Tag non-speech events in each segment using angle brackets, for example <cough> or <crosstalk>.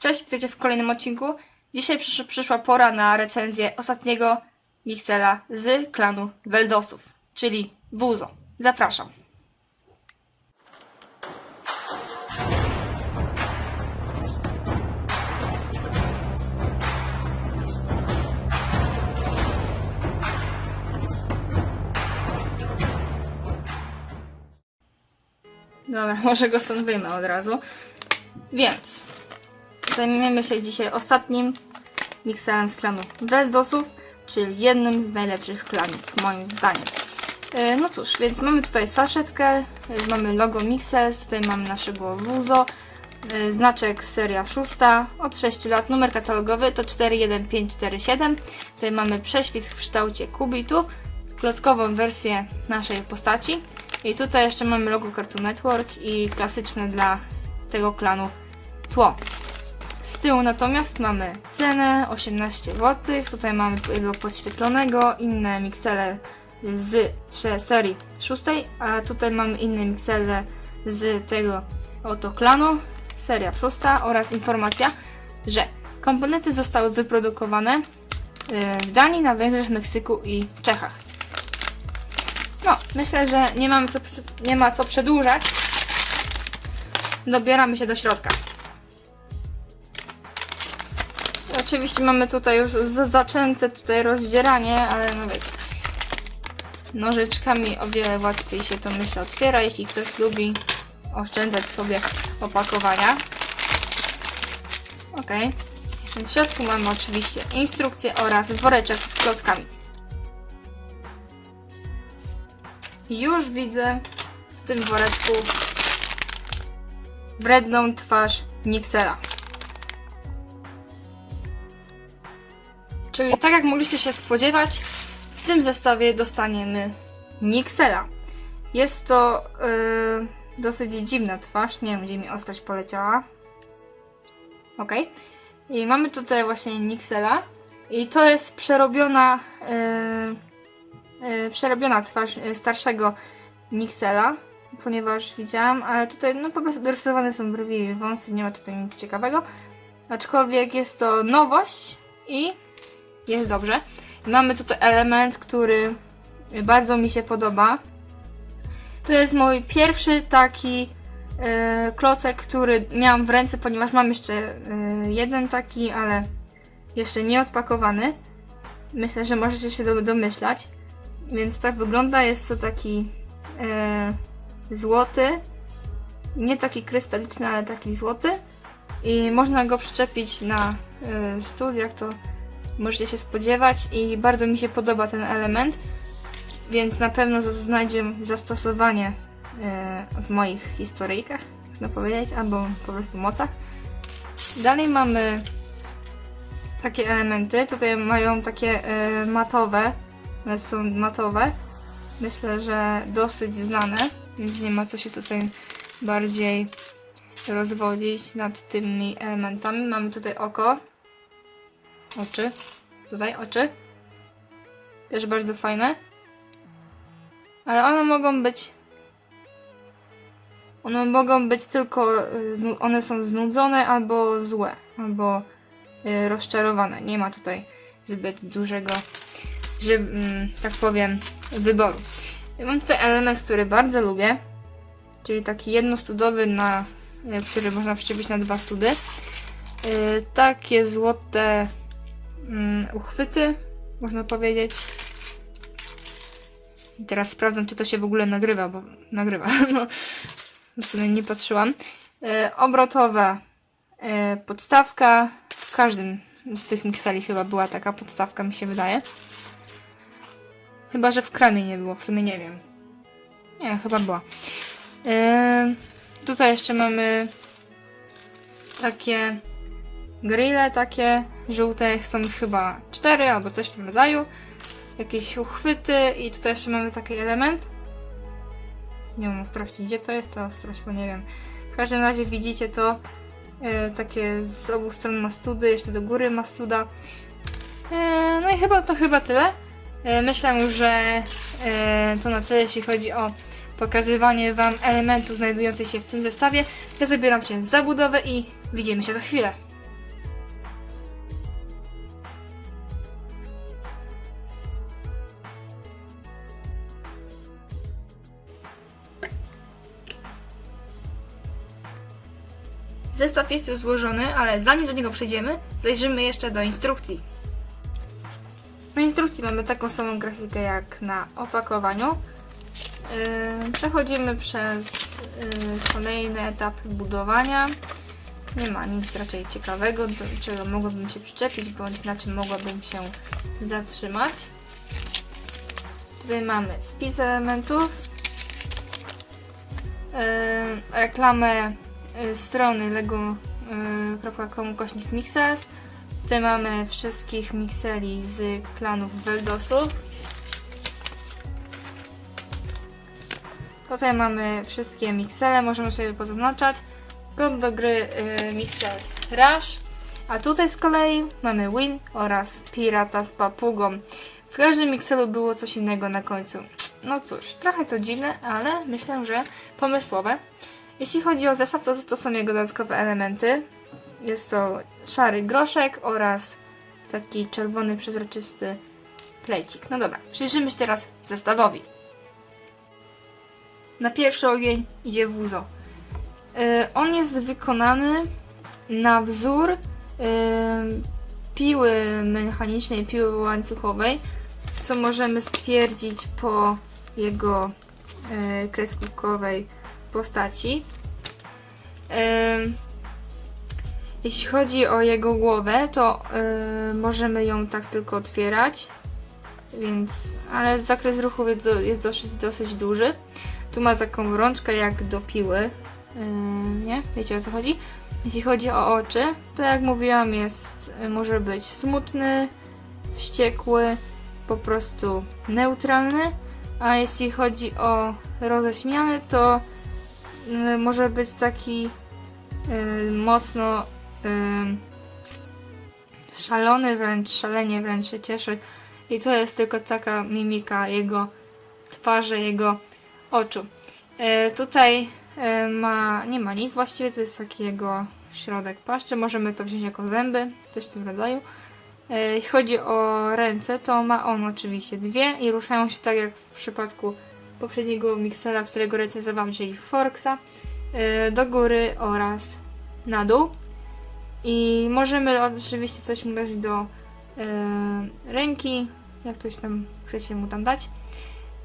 Cześć, witajcie w kolejnym odcinku. Dzisiaj przysz przyszła pora na recenzję ostatniego Mixela z klanu Weldosów, czyli Wuzo. Zapraszam. Dobra, <laughs> może go stąd wyjmę od razu. Więc zajmiemy się dzisiaj ostatnim mikserem z klanu Weldosów, czyli jednym z najlepszych klanów, moim zdaniem. E, No cóż, więc mamy tutaj saszetkę, e, mamy logo Mixers, tutaj mamy naszego Wuzo, e, znaczek seria 6 od 6 lat, numer katalogowy to 41547. Tutaj mamy prześwit w kształcie kubitu, klockową wersję naszej postaci. I tutaj jeszcze mamy logo Cartoon Network i klasyczne dla tego klanu tło. Z tyłu natomiast mamy cenę 18 zł. Tutaj mamy tego podświetlonego, inne miksele z serii 6, a tutaj mamy inne miksele z tego oto klanu, seria 6 oraz informacja, że komponenty zostały wyprodukowane y, w Danii, na Węgrzech, Meksyku i Czechach. No, myślę, że nie, mamy co, nie ma co przedłużać. Dobieramy się do środka. Oczywiście mamy tutaj już zaczęte tutaj rozdzieranie, ale no wiecie. Nożyczkami o wiele łatwiej się to myślę otwiera, jeśli ktoś lubi oszczędzać sobie opakowania. Ok. Więc w środku mamy oczywiście instrukcję oraz woreczek z klockami. Już widzę w tym woreczku wredną twarz Nixela. Czyli tak jak mogliście się spodziewać, w tym zestawie dostaniemy Nixela. Jest to yy, dosyć dziwna twarz, nie wiem gdzie mi ostrość poleciała. Ok. I mamy tutaj właśnie Nixela. I to jest przerobiona, yy, yy, przerobiona twarz yy, starszego Nixela, ponieważ widziałam, ale tutaj no po prostu dorysowane są brwi i wąsy, nie ma tutaj nic ciekawego. Aczkolwiek jest to nowość i jest dobrze. Mamy tutaj element, który bardzo mi się podoba. To jest mój pierwszy taki e, klocek, który miałam w ręce, ponieważ mam jeszcze e, jeden taki, ale jeszcze nie odpakowany. Myślę, że możecie się do, domyślać. Więc tak wygląda. Jest to taki e, złoty. Nie taki krystaliczny, ale taki złoty. I można go przyczepić na e, stół, jak to możecie się spodziewać i bardzo mi się podoba ten element, więc na pewno znajdzie zastosowanie e, w moich historyjkach, można powiedzieć, albo po prostu mocach. Dalej mamy takie elementy, tutaj mają takie e, matowe, one są matowe, myślę, że dosyć znane, więc nie ma co się tutaj bardziej rozwodzić nad tymi elementami. Mamy tutaj oko, oczy. Tutaj oczy. Też bardzo fajne. Ale one mogą być. One mogą być tylko. y, One są znudzone albo złe, albo y, rozczarowane. Nie ma tutaj zbyt dużego, że mm, tak powiem, wyboru. Mam tutaj element, który bardzo lubię, czyli taki jednostudowy, na, y, który można przyczepić na dwa study. Takie złote uchwyty, można powiedzieć. I teraz sprawdzam, czy to się w ogóle nagrywa, bo nagrywa. <laughs> No, w sumie nie patrzyłam. E, obrotowa e, podstawka. W każdym z tych mikseli chyba była taka podstawka, mi się wydaje. Chyba, że w kramie nie było, w sumie nie wiem. Nie, chyba była. E, tutaj jeszcze mamy takie grille takie żółte, są chyba cztery albo coś w tym rodzaju. Jakieś uchwyty i tutaj jeszcze mamy taki element. Nie mam ostrości, gdzie to jest ta ostrość, bo nie wiem. W każdym razie widzicie to e, takie z obu stron ma study, jeszcze do góry ma studa. E, no i chyba to chyba tyle. E, myślę, że e, to na tyle, jeśli chodzi o pokazywanie Wam elementów znajdujących się w tym zestawie. Ja zabieram się za budowę i widzimy się za chwilę. Zestaw jest już złożony, ale zanim do niego przejdziemy, zajrzymy jeszcze do instrukcji. Na instrukcji mamy taką samą grafikę jak na opakowaniu. Yy, przechodzimy przez yy, kolejne etapy budowania. Nie ma nic raczej ciekawego, do czego mogłabym się przyczepić, bądź na czym mogłabym się zatrzymać. Tutaj mamy spis elementów, yy, reklamę strony lego.com kośnik mixers. Tutaj mamy wszystkich mikseli z klanów Veldosów. Tutaj mamy wszystkie miksele, możemy sobie pozaznaczać. Kod do gry y, Mixels Rush. A tutaj z kolei mamy Win oraz Pirata z papugą. W każdym mikselu było coś innego na końcu. No cóż, trochę to dziwne, ale myślę, że pomysłowe. Jeśli chodzi o zestaw, to, to są jego dodatkowe elementy. Jest to szary groszek oraz taki czerwony, przezroczysty plejcik. No dobra, przyjrzymy się teraz zestawowi. Na pierwszy ogień idzie wuzo. Yy, on jest wykonany na wzór yy, piły mechanicznej, piły łańcuchowej, co możemy stwierdzić po jego yy, kreskówkowej postaci. Jeśli chodzi o jego głowę, to możemy ją tak tylko otwierać, więc, ale zakres ruchu jest, do, jest dosyć, dosyć duży. Tu ma taką rączkę jak do piły, nie? Wiecie o co chodzi? Jeśli chodzi o oczy, to jak mówiłam, jest, może być smutny, wściekły, po prostu neutralny, a jeśli chodzi o roześmiany, to yy, może być taki yy, mocno yy, szalony, wręcz szalenie wręcz się cieszy. I to jest tylko taka mimika jego twarzy, jego oczu. E, tutaj e, ma, nie ma nic właściwie, to jest taki jego środek paszczy. Możemy to wziąć jako zęby, coś w tym rodzaju. Jeśli chodzi o ręce, to ma on oczywiście dwie i ruszają się tak jak w przypadku poprzedniego miksera, którego recenzowałam, czyli Forksa, e, do góry oraz na dół. I możemy oczywiście coś mu dać do e, ręki, jak ktoś tam chcecie mu tam dać.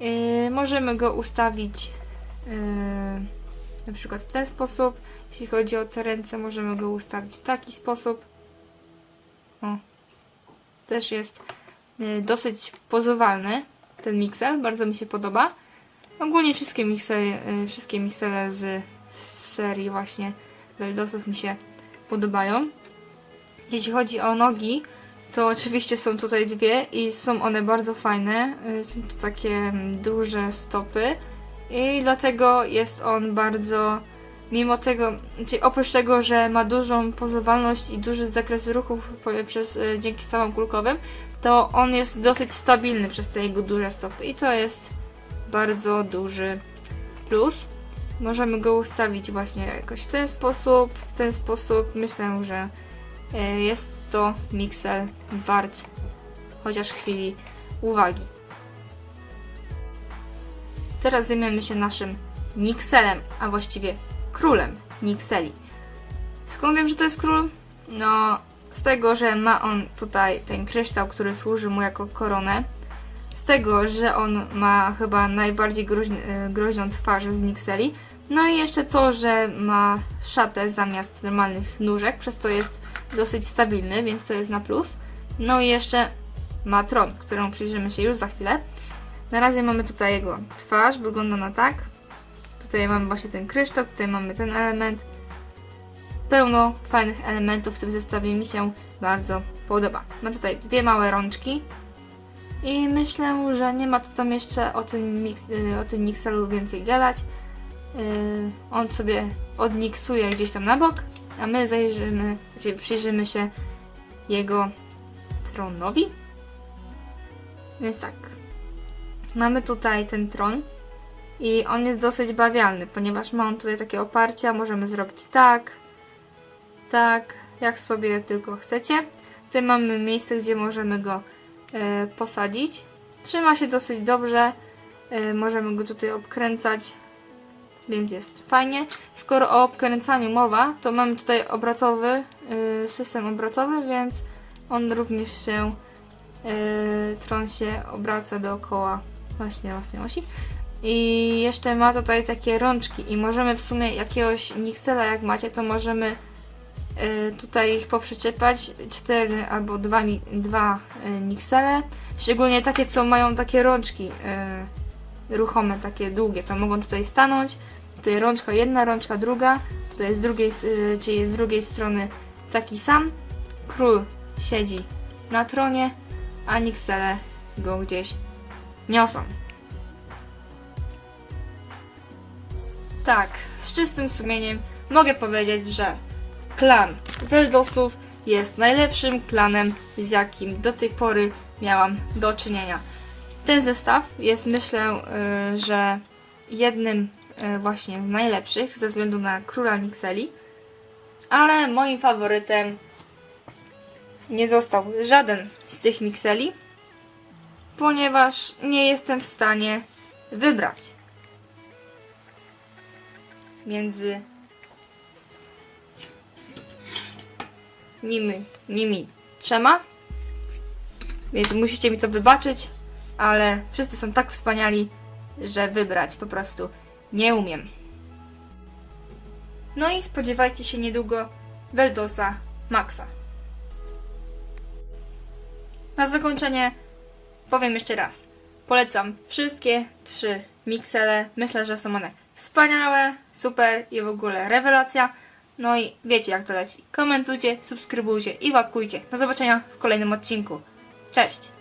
Yy, możemy go ustawić na przykład w ten sposób. Jeśli chodzi o te ręce, możemy go ustawić w taki sposób. O. Też jest dosyć pozowalny ten mikser, bardzo mi się podoba. Ogólnie wszystkie miksele, yy, wszystkie miksele z serii właśnie Veldosów mi się podobają. Jeśli chodzi o nogi, to oczywiście są tutaj dwie i są one bardzo fajne. Y, Są to takie mm, duże stopy i dlatego jest on bardzo, mimo tego, czyli oprócz tego, że ma dużą pozowalność i duży zakres ruchów przez, y, dzięki stawom kulkowym, to on jest dosyć stabilny przez te jego duże stopy i to jest bardzo duży plus. Możemy go ustawić właśnie jakoś w ten sposób, w ten sposób. Myślę, że y, jest to miksel wart chociaż chwili uwagi. Teraz zajmiemy się naszym Nixelem, a właściwie królem Nixeli. Skąd wiem, że to jest król? No, z tego, że ma on tutaj ten kryształ, który służy mu jako koronę. Tego, że on ma chyba najbardziej groźny, y, groźną twarz z Nixeli. No i jeszcze to, że ma szatę zamiast normalnych nóżek, przez to jest dosyć stabilny, więc to jest na plus. No i jeszcze ma tron, którą przyjrzymy się już za chwilę. Na razie mamy tutaj jego twarz, wygląda ona tak. Tutaj mamy właśnie ten kryształ, tutaj mamy ten element. Pełno fajnych elementów w tym zestawie mi się bardzo podoba. Ma tutaj dwie małe rączki. I myślę, że nie ma to tam jeszcze o tym, mix, y, o tym mikselu więcej gadać. Y, On sobie odniksuje gdzieś tam na bok, a my zajrzymy, znaczy przyjrzymy się jego tronowi. Więc tak. Mamy tutaj ten tron i on jest dosyć bawialny, ponieważ ma on tutaj takie oparcia, możemy zrobić tak, tak, jak sobie tylko chcecie. Tutaj mamy miejsce, gdzie możemy go posadzić. Trzyma się dosyć dobrze, e, możemy go tutaj obkręcać więc jest fajnie. Skoro o obkręcaniu mowa, to mamy tutaj obrotowy, y, system obrotowy, więc on również się tron się obraca dookoła właśnie własnej osi. I jeszcze ma tutaj takie rączki i możemy w sumie jakiegoś Nixela jak macie, to możemy tutaj ich poprzyczepać, cztery albo dwa, mi- dwa y, Nixele, szczególnie takie co mają takie rączki y, ruchome, takie długie, to mogą tutaj stanąć, tutaj rączka jedna, rączka druga, tutaj z drugiej, y, czyli z drugiej strony taki sam, król siedzi na tronie, a Nixele go gdzieś niosą. Tak, z czystym sumieniem mogę powiedzieć, że klan Weldosów jest najlepszym klanem, z jakim do tej pory miałam do czynienia. Ten zestaw jest, myślę, y, że jednym y, właśnie z najlepszych ze względu na króla Nixeli, ale moim faworytem nie został żaden z tych Mixeli, ponieważ nie jestem w stanie wybrać między nimi, nimi trzema. Więc musicie mi to wybaczyć, ale wszyscy są tak wspaniali, że wybrać po prostu nie umiem. No i spodziewajcie się niedługo Veldosa Maxa. Na zakończenie powiem jeszcze raz. Polecam wszystkie trzy miksele. Myślę, że są one wspaniałe, super i w ogóle rewelacja. No i wiecie jak to leci. Komentujcie, subskrybujcie i łapkujcie. Do zobaczenia w kolejnym odcinku. Cześć!